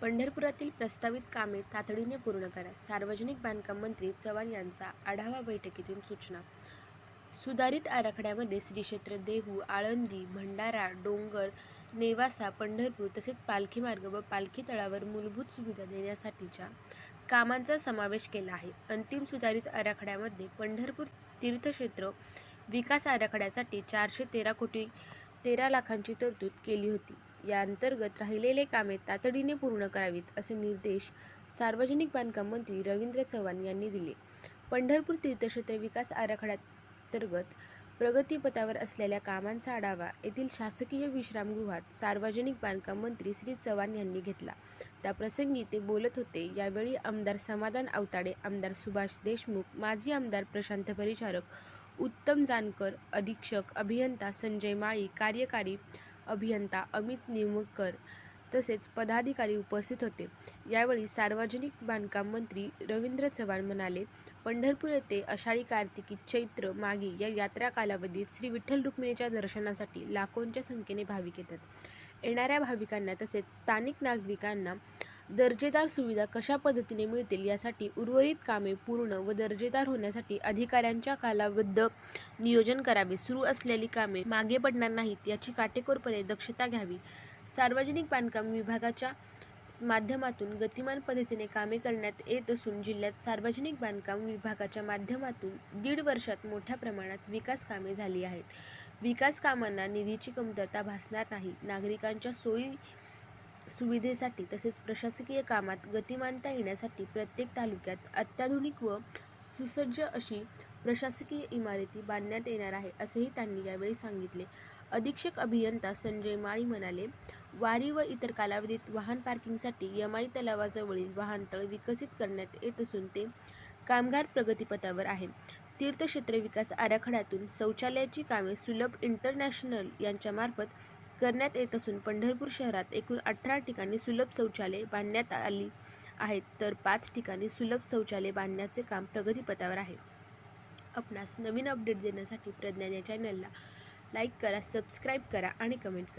पंढरपुरातील प्रस्तावित कामे तातडीने पूर्ण करा. सार्वजनिक बांधकाम मंत्री चव्हाण यांचा आढावा बैठकीतून सूचना. सुधारित आराखड्यामध्ये श्री क्षेत्र देहू आळंदी भंडारा डोंगर नेवासा पंढरपूर तसेच पालखी मार्ग व पालखी तळावर मूलभूत सुविधा देण्यासाठीच्या कामांचा समावेश केला आहे. अंतिम सुधारित आराखड्यामध्ये पंढरपूर तीर्थक्षेत्र विकास आराखड्यासाठी चारशे तेरा कोटी तेरा लाखांची तरतूद केली होती. या अंतर्गत राहिलेले कामे तातडीने पूर्ण करावीत असे निर्देश सार्वजनिक बांधकाम मंत्री रवींद्र चव्हाण यांनी दिले. पंढरपूर तीर्थक्षेत्र विकास आराखड्याअंतर्गत प्रगतीपथावर असलेल्या कामांचा आढावा येथील शासकीय विश्रामगृहात सार्वजनिक बांधकाम मंत्री श्री चव्हाण यांनी घेतला. त्याप्रसंगी ते बोलत होते यावेळी आमदार समाधान अवताडे आमदार सुभाष देशमुख माजी आमदार प्रशांत परिचारक उत्तम जानकर अधीक्षक अभियंता संजय माळी कार्यकारी अभियंता अमित निमकर तसेच पदाधिकारी उपस्थित होते. यावेळी सार्वजनिक बांधकाम मंत्री रवींद्र चव्हाण म्हणाले पंढरपूर येथे आषाढी कार्तिकी चैत्र मागी या यात्रा कालावधीत श्री विठ्ठल रुक्मिणीच्या दर्शनासाठी लाखोंच्या संख्येने भाविक येतात. येणाऱ्या भाविकांना तसेच स्थानिक नागरिकांना दर्जेदार सुविधा कशा पद्धतीने मिळतील यासाठी उर्वरित कामे पूर्ण व दर्जेदार होण्यासाठी अधिकाऱ्यांच्या कालाबद्ध नियोजन करावे. सुरू असलेली कामे मागे पडणार नाहीत याची काटेकोरपणे दक्षता घ्यावी. सार्वजनिक बांधकाम विभागाच्या माध्यमातून गतिमान पद्धतीने कामे करण्यात येत असून जिल्ह्यात सार्वजनिक बांधकाम विभागाच्या माध्यमातून दीड वर्षात मोठ्या प्रमाणात विकास कामे झाली आहेत. विकास कामांना निधीची कमतरता भासणार नाही. नागरिकांच्या सोयी सुविधेसाठी तसेच प्रशासकीय कामात गतिमानता येण्यासाठी प्रत्येक तालुक्यात अत्याधुनिक व सुसज्ज अशी प्रशासकीय इमारती बांधण्यात येणार आहे असेही त्यांनी यावेळी सांगितले. अधीक्षक अभियंता संजय माळी म्हणाले वारी व इतर कालावधीत वाहन पार्किंगसाठी यमाई तलावाजवळील वाहनतळ विकसित करण्यात येत असून ते कामगार प्रगतीपथावर आहे. तीर्थक्षेत्र विकास आराखड्यातून शौचालयाची कामे सुलभ इंटरनॅशनल यांच्यामार्फत करण्यात येत असून पंढरपूर शहरात एकूण अठरा ठिकाणी सुलभ शौचालय बांधण्यात आली आहेत. तर पाच ठिकाणी सुलभ शौचालय बांधण्याचे काम प्रगतीपथावर आहे. आपणास नवीन अपडेट देण्यासाठी प्रज्ञान या चॅनलला लाईक करा सबस्क्राईब करा आणि कमेंट करा.